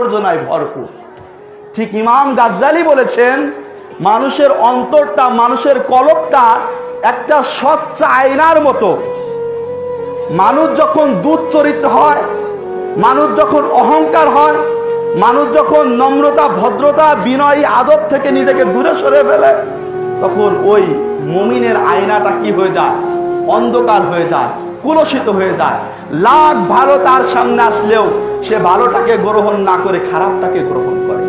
আবর্জনায় ভরপুর। ঠিক ইমাম গাজ্জালি বলেছেন, মানুষের অন্তরটা, মানুষের কলকটা একটা স্বচ্ছ আয়নার মতো। মানুষ যখন দুধ চরিত্র হয়, মানুষ যখন অহংকার হয়, মানুষ যখন নম্রতা, ভদ্রতা, বিনয়ী, আদব থেকে নিজেকে দূরে সরে ফেলে, তখন ওই মমিনের আয়নাটা কি হয়ে যায়? অন্ধকার হয়ে যায়। কুলসিত হয়ে যায়। লাখ ভালো তার সামনে আসলেও সে ভালোটাকে গ্রহণ না করে খারাপটাকে গ্রহণ করে।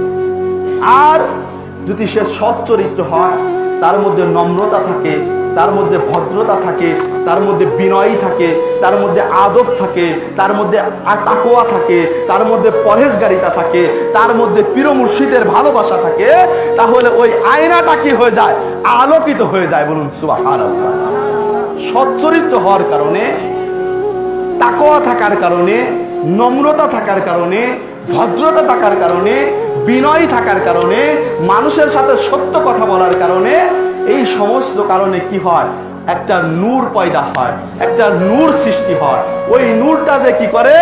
আর যদি সে সৎ চরিত্র হয়, তার মধ্যে নম্রতা থাকে, তার মধ্যে ভদ্রতা থাকে, তার মধ্যে বিনয়ী থাকে, তার মধ্যে আদব থাকে, তার মধ্যে তাকোয়া থাকে, তার মধ্যে পরহেজগারিতা থাকে, তার মধ্যে পীর মুর্শিদের ভালোবাসা থাকে, তাহলে ওই আয়নাটা কি হয়ে যায়? আলোকিত হয়ে যায় বলুন সুবাহ সৎ চরিত্র হওয়ার কারণে তাকোয়া থাকার কারণে, নম্রতা থাকার কারণে, ভদ্রতা থাকার কারণে, বিনয় থাকার কারণে, মানুষের সাথে সত্য কথা বলার কারণে, এই সমস্ত কারণে কি হয়? একটা নূর পয়দা হয়, একটা নূর সৃষ্টি হয়। ওই নূরটা যে কি করে?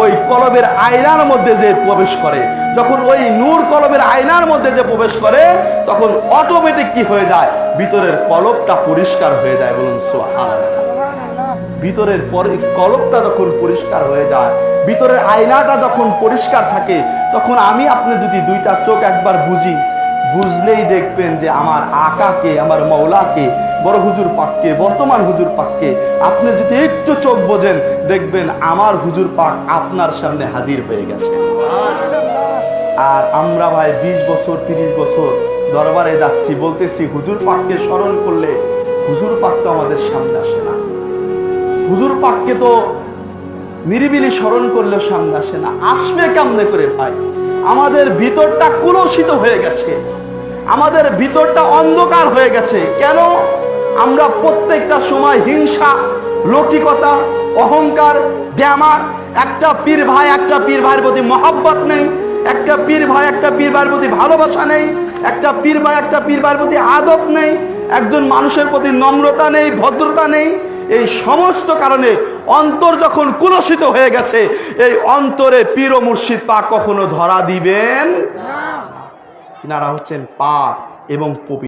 ওই কলবের আয়নার মধ্যে যে প্রবেশ করে। যখন ওই নূর কলবের আয়নার মধ্যে যে প্রবেশ করে, তখন অটোমেটিক কি হয়ে যায়? ভিতরের কলবটা পরিষ্কার হয়ে যায় বলুন ভিতরের পরে কলকটা যখন পরিষ্কার হয়ে যায়, ভিতরের আয়নাটা যখন পরিষ্কার থাকে, তখন আমি আপনি যদি দুইটা চোখ একবার বুঝি, বুঝলেই দেখবেন যে আমার আকাকে, আমার মৌলাকে বড় হুজুর পাককে, বর্তমান হুজুর পাককে, আপনি যদি একটু চোখ বোঝেন, দেখবেন আমার হুজুর পাক আপনার সামনে হাজির হয়ে গেছে। আর আমরা ভাই বিশ বছর, তিরিশ বছর দরবারে যাচ্ছি, বলতেছি, হুজুর পাককে স্মরণ করলে হুজুর পাক তো আমাদের সামনে আসে না। হুজুর পাককে তো নিরিবিলি স্মরণ করলেও সামনে আসে না। আসবে কেমনে করে ভাই? আমাদের ভিতরটা কুলসিত হয়ে গেছে। আমাদের ভিতরটা অন্ধকার হয়ে গেছে। কেন? আমরা প্রত্যেকটা সময় হিংসা, লৌকিকতা, অহংকার, গ্যামার, একটা পীর ভাই, একটা পীর ভাইয়ের প্রতি মহাব্বত নেই, একটা পীর ভাই, একটা পীর ভাইয়ের প্রতি ভালোবাসা নেই, একটা পীর ভাই, একটা পীর ভাইয়ের প্রতি আদব নেই, একজন মানুষের প্রতি নম্রতা নেই, ভদ্রতা নেই, এই সমস্ত কারণে অন্তর যখন কুলসিত হয়ে গেছে, এই অন্তরে পীর ও মুর্শিদ পা কখনো ধরা দিবেন কিনারা হচ্ছেন পাক এবং পবিত্র।